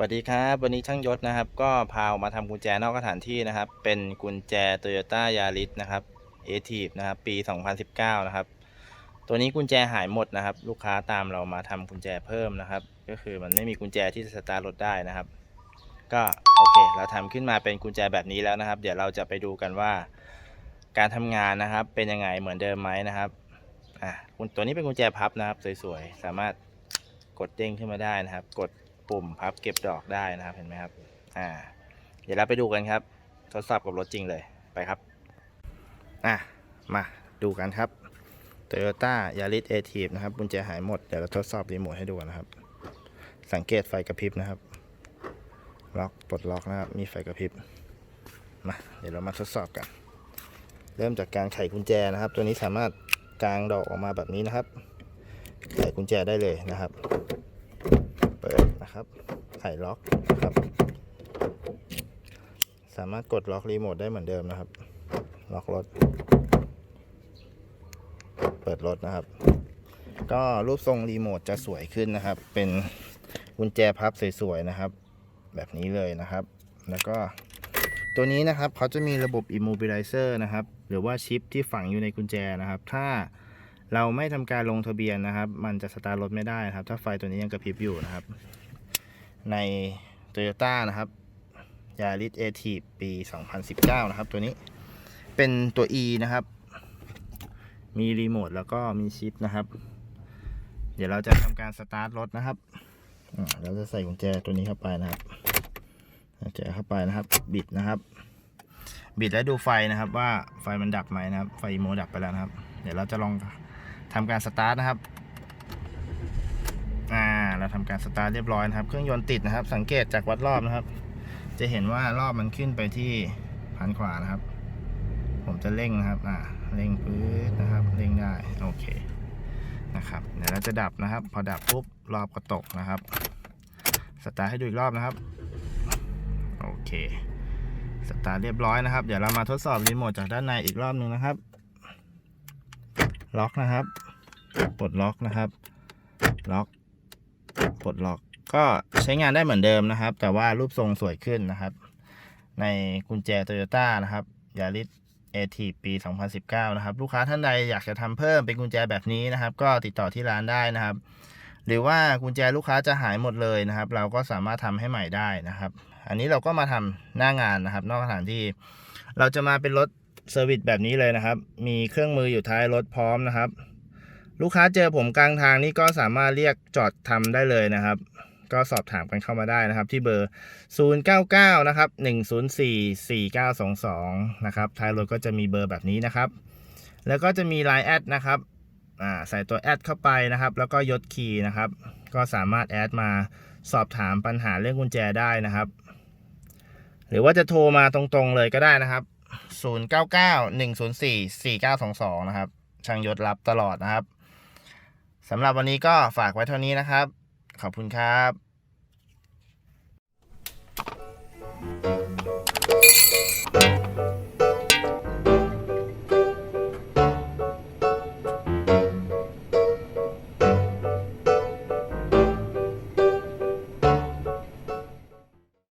สวัสดีครับ วันนี้ช่างยศนะครับ ก็พาออกมาทำกุญแจนอกสถานที่นะครับ เป็นกุญแจ Toyota Yaris นะครับ a t i v นะครับ ปี 2019 นะครับ ตัวนี้กุญแจหายหมดนะครับ ลูกค้าตามเรามาทำกุญแจเพิ่มนะครับ ก็คือมันไม่มีกุญแจที่จะสตาร์ทรถได้นะครับ ก็โอเค เราทำขึ้นมาเป็นกุญแจแบบนี้แล้วนะครับ เดี๋ยวเราจะไปดูกันว่า การทำงานนะครับ เป็นยังไงเหมือนเดิมไหมนะครับอะตัวนี้เป็นกุญแจพับนะครับ สวยๆ สามารถกดเด้งขึ้นมาได้นะครับ กด ปุ่มพับเก็บดอกได้นะครับเห็นไหมครับอ่าเดี๋ยวเราไปดูกันครับ ทดสอบกับรถจริงเลยไปครับอะมาดูกันครับ Toyota Yaris a t i v นะครับกุญแจหายหมด เดี๋ยวเราทดสอบรีโมทให้ดูนะครับ สังเกตไฟกระพริบนะครับ ล็อกปลดล็อกนะครับ มีไฟกระพริบ มา เดี๋ยวเรามาทดสอบกัน เริ่มจากการไขกุญแจนะครับ ตัวนี้สามารถกางดอกออกมาแบบนี้นะครับ ไขกุญแจได้เลยนะครับ เปิด นะครับ ไขล็อกนะครับ สามารถกดล็อกรีโมทได้เหมือนเดิมนะครับ ล็อกรถ เปิดรถนะครับ ก็รูปทรงรีโมทจะสวยขึ้นนะครับ เป็นกุญแจพับสวยๆนะครับ แบบนี้เลยนะครับ แล้วก็ตัวนี้นะครับเขาจะมีระบบ immobilizer นะครับ หรือว่าชิปที่ฝังอยู่ในกุญแจนะครับ ถ้าเราไม่ทำการลงทะเบียนนะครับ มันจะสตาร์ทรถไม่ได้นะครับ ถ้าไฟตัวนี้ยังกระพริบอยู่นะครับ ใน Toyota นะครับ Yaris a t i v ปี 2019 นะครับ ตัวนี้เป็นตัว E นะครับ มีรีโมทแล้วก็มีชิปนะครับ เดี๋ยวเราจะทำการสตาร์ทรถนะครับเราจะใส่กุญแจตัวนี้เข้าไปนะครับกุญแจเข้าไปนะครับ บิดนะครับ บิดแล้วดูไฟนะครับว่าไฟมันดับไหมนะครับ ไฟโมดับไปแล้วนะครับ เดี๋ยวเราจะลองทำการสตาร์ทนะครับ เราทำการสตาร์ทเรียบร้อยนะครับ เครื่องยนต์ติดนะครับ สังเกตจากวัดรอบนะครับ จะเห็นว่ารอบมันขึ้นไปที่พันกว่านะครับ ผมจะเร่งนะครับอ่าเร่งปื๊ดนะครับเร่งได้โอเคนะครับเดี๋ยวเราจะดับนะครับ พอดับปุ๊บรอบก็ตกนะครับสตาร์ทให้ดูอีกรอบนะครับโอเคสตาร์ทเรียบร้อยนะครับ เดี๋ยวเรามาทดสอบรีโมทจากด้านในอีกรอบหนึ่งนะครับ ล็อกนะครับปลดล็อกนะครับ ล็อก ปลดล็อกก็ใช้งานได้เหมือนเดิมนะครับ แต่ว่ารูปทรงสวยขึ้นนะครับ ในกุญแจ Toyota นะครับ Yaris a t ปี 2019 นะครับ ลูกค้าท่านใดอยากจะทำเพิ่มเป็นกุญแจแบบนี้นะครับ ก็ติดต่อที่ร้านได้นะครับ หรือว่ากุญแจลูกค้าจะหายหมดเลยนะครับ เราก็สามารถทำให้ใหม่ได้นะครับ อันนี้เราก็มาทำหน้างานนะครับ นอกสถานที่ เราจะมาเป็นรถเซอร์วิสแบบนี้เลยนะครับ มีเครื่องมืออยู่ท้ายรถพร้อมนะครับ ลูกค้าเจอผมกลางทางนี่ก็สามารถเรียกจอดทำได้เลยนะครับ ก็สอบถามกันเข้ามาได้นะครับ ที่เบอร์ 099 นะครับ 104 4922 นะครับท้ายรถก็จะมีเบอร์แบบนี้นะครับ แล้วก็จะมี Line แอดนะครับใส่ตัวแอดเข้าไปนะครับ แล้วก็ยศคีย์นะครับ ก็สามารถแอดมาสอบถามปัญหาเรื่องกุญแจได้นะครับ หรือว่าจะโทรมาตรงๆเลยก็ได้นะครับ 099 104 4922 นะครับช่างยศรับตลอดนะครับ สำหรับวันนี้ก็ฝากไว้เท่านี้นะครับ ขอบคุณครับ